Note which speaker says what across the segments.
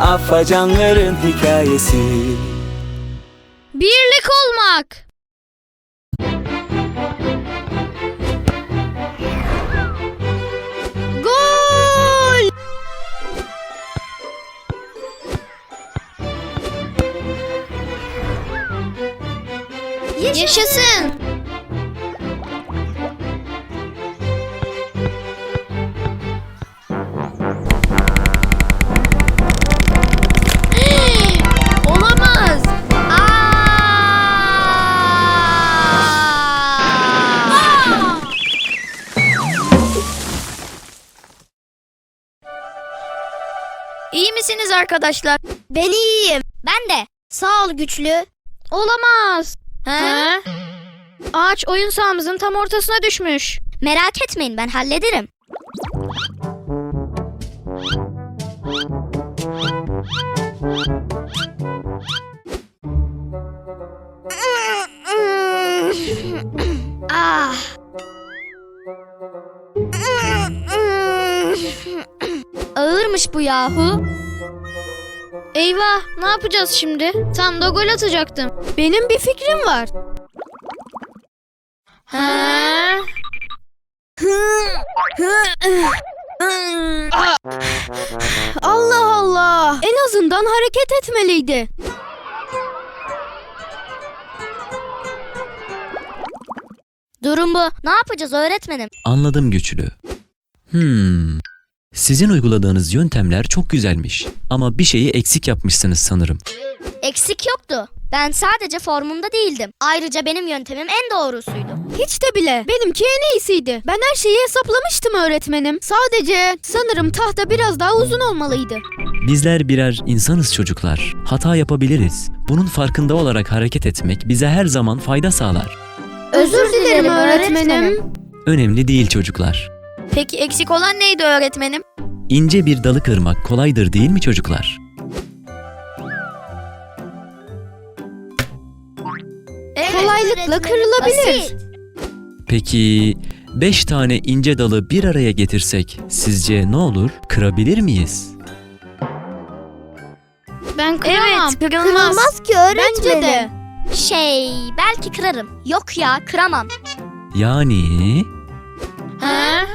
Speaker 1: Afacanların hikayesi
Speaker 2: Birlik olmak. Gol! Yaşasın. İyi misiniz arkadaşlar?
Speaker 3: Ben iyiyim. Ben de. Sağ ol güçlü.
Speaker 2: Olamaz.
Speaker 3: Ha?
Speaker 2: Ağaç oyun sahamızın tam ortasına düşmüş.
Speaker 3: Merak etmeyin ben hallederim. Ağırmış bu yahu.
Speaker 2: Eyvah ne yapacağız şimdi? Tam da gol atacaktım. Benim bir fikrim var. Ha? Allah Allah. En azından hareket etmeliydi.
Speaker 3: Durum bu. Ne yapacağız öğretmenim?
Speaker 4: Anladım güçlü. Hmm. Sizin uyguladığınız yöntemler çok güzelmiş. Ama bir şeyi eksik yapmışsınız sanırım.
Speaker 3: Eksik yoktu. Ben sadece formumda değildim. Ayrıca benim yöntemim en doğrusuydu.
Speaker 2: Hiç de bile. Benimki en iyisiydi. Ben her şeyi hesaplamıştım öğretmenim. Sadece sanırım tahta biraz daha uzun olmalıydı.
Speaker 4: Bizler birer insanız çocuklar. Hata yapabiliriz. Bunun farkında olarak hareket etmek bize her zaman fayda sağlar.
Speaker 2: Özür dilerim öğretmenim.
Speaker 4: Önemli değil çocuklar.
Speaker 2: Peki eksik olan neydi öğretmenim?
Speaker 4: İnce bir dalı kırmak kolaydır değil mi çocuklar?
Speaker 2: Kolaylıkla kırılabilir.
Speaker 3: Basit.
Speaker 4: Peki 5 tane ince dalı bir araya getirsek sizce ne olur? Kırabilir miyiz?
Speaker 2: Ben kıramam. Evet, kırılmaz.
Speaker 3: ki
Speaker 2: Bence de.
Speaker 3: Şey belki kırarım. Yok ya kıramam.
Speaker 4: Yani
Speaker 2: Ha?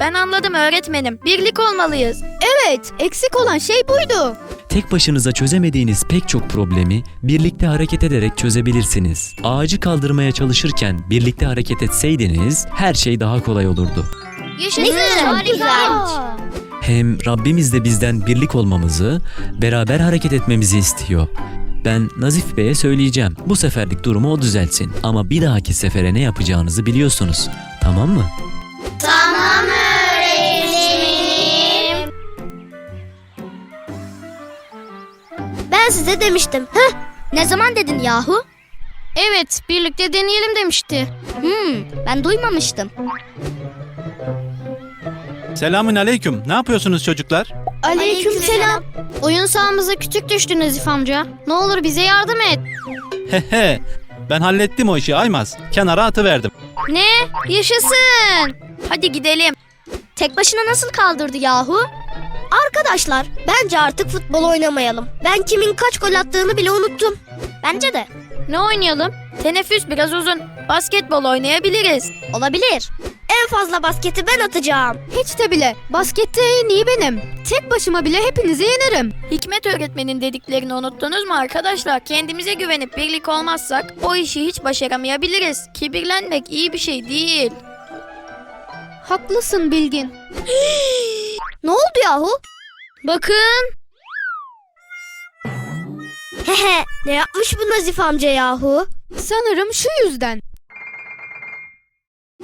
Speaker 2: Ben anladım öğretmenim. Birlik olmalıyız. Evet, eksik olan şey buydu.
Speaker 4: tek başınıza çözemediğiniz pek çok problemi birlikte hareket ederek çözebilirsiniz. Ağacı kaldırmaya çalışırken birlikte hareket etseydiniz her şey daha kolay olurdu.
Speaker 2: Yaşasın.
Speaker 3: Ne güzel, güzel.
Speaker 4: Hem Rabbimiz de bizden birlik olmamızı, beraber hareket etmemizi istiyor. Ben Nazif Bey'e söyleyeceğim. Bu seferlik durumu o düzeltsin. Ama bir dahaki sefere ne yapacağınızı biliyorsunuz. Tamam mı?
Speaker 3: Tamam Ben size demiştim. Heh, ne zaman dedin yahu?
Speaker 2: Evet, birlikte deneyelim demişti.
Speaker 3: Hmm, ben duymamıştım.
Speaker 5: Selamün aleyküm. Ne yapıyorsunuz çocuklar?
Speaker 3: Aleykümselam.
Speaker 2: Oyun sahamıza küçük düştü Nazif amca. Ne olur bize yardım et.
Speaker 5: He he. Ben hallettim o işi Aymaz. Kenara atıverdim.
Speaker 2: Ne? Yaşasın. Hadi gidelim.
Speaker 3: Tek başına nasıl kaldırdı yahu? Arkadaşlar, bence artık futbol oynamayalım. Ben kimin kaç gol attığını bile unuttum. Bence de.
Speaker 2: Ne oynayalım? Teneffüs biraz uzun. Basketbol oynayabiliriz.
Speaker 3: Olabilir. En fazla basketi ben atacağım.
Speaker 2: Hiç de bile. Baskette en iyi benim. Tek başıma bile hepinizi yenerim. Hikmet öğretmenin dediklerini unuttunuz mu arkadaşlar? Kendimize güvenip birlik olmazsak o işi hiç başaramayabiliriz. Kibirlenmek iyi bir şey değil. Haklısın Bilgin.
Speaker 3: Ne oldu yahu?
Speaker 2: Bakın.
Speaker 3: Hehe, ne yapmış bu Nazif amca yahu?
Speaker 2: Sanırım şu yüzden.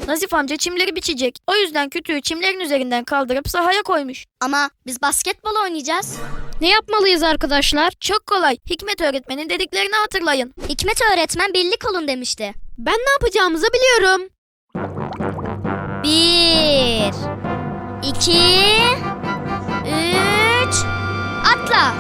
Speaker 2: Nazif amca çimleri biçecek. O yüzden kütüğü çimlerin üzerinden kaldırıp sahaya koymuş.
Speaker 3: Ama biz basketbol oynayacağız.
Speaker 2: Ne yapmalıyız arkadaşlar? Çok kolay. Hikmet öğretmenin dediklerini hatırlayın.
Speaker 3: Hikmet öğretmen birlik olun demişti.
Speaker 2: Ben ne yapacağımızı biliyorum.
Speaker 3: Bir, iki, üç, atla.